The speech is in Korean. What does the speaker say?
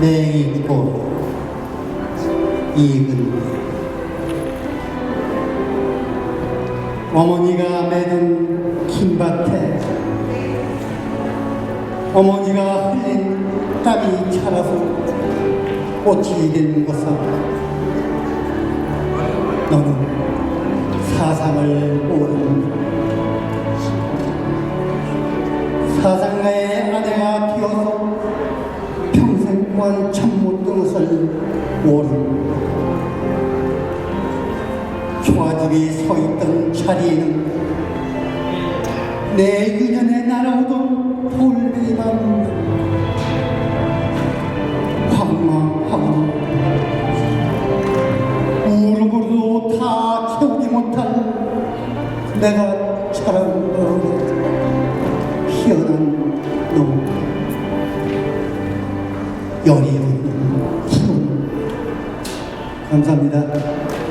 맹이꽃 익은 어머니가 맺은 킴밭에 어머니가 흘린 땀이 차라서 꽃이 된 곳아 너는 사상을 모른다 아내가 되어서 평생 동안 참못 든 것을 모른다 초아집이 서 있던 자리에는 내 유년에 날아오던 돌멩이만 황망하고 무릎으로도 다 채우지 못한 내가 자라온 피어난 너 여리운 기운 감사합니다.